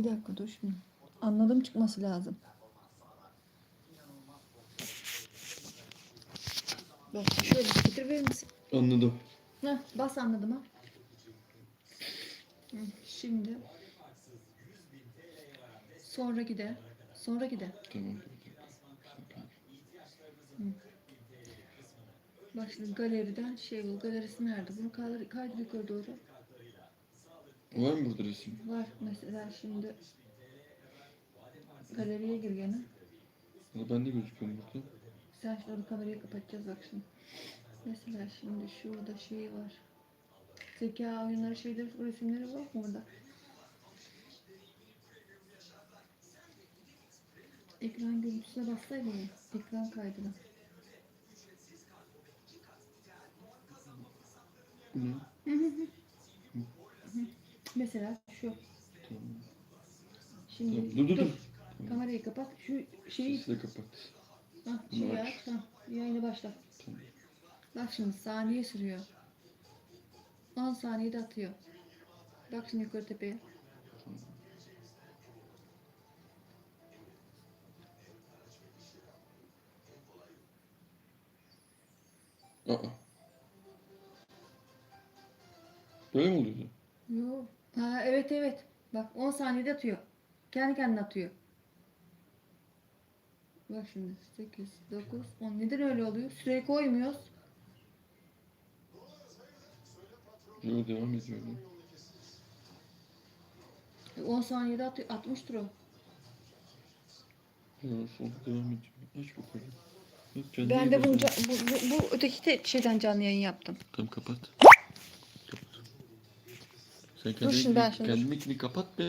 Bir dakika dur şimdi. Anladım çıkması lazım. Bak şöyle sticker verir misin? Anladım. Heh, bas anladım ha. Hı, Şimdi sonra gide. Sonra gide. Tamam. Bak şimdi galeriden şey bul. Galerisi nerede? Bunu kaydır, kaydır yukarı doğru. Var mı burada resim? Var mesela şimdi galeriye gir gene. Valla ben de gözüküyorum burada. Sen şimdi orada kamerayı kapatacağız bak şimdi. Mesela şimdi şurada şey var. Zeka oyunları şeyleri resimleri var mı orada? Ekran görüntüsüne bassaydın ya. Ekran kaydına. Ne? Mesela şu. Tamam. Şimdi Tamam. Dur dur dur. Kamerayı kapat. Şu şeyi Sesi de kapat. ha, şeyi Aç. aç. Ha, yayını başla. Tamam. Bak şimdi saniye sürüyor. 10 saniyede atıyor. Bak şimdi yukarı tepeye. Aa. Böyle mi oluyordu? Yok. Ha evet evet. Bak 10 saniyede atıyor. Kendi kendine atıyor. Bak şimdi 8, 9, 10. Neden öyle oluyor? Süreyi koymuyoruz. Yo devam ediyor. E, 10 saniyede atıyor, atmıştır o. Yo devam ediyor. Aç bakalım. Yok, canlı Ben yayın de bunu, ca- bu, bu, bu öteki de şeyden canlı yayın yaptım. Tamam kapat. Sen Dur şimdi ben şimdi- kendi mikini kapat be.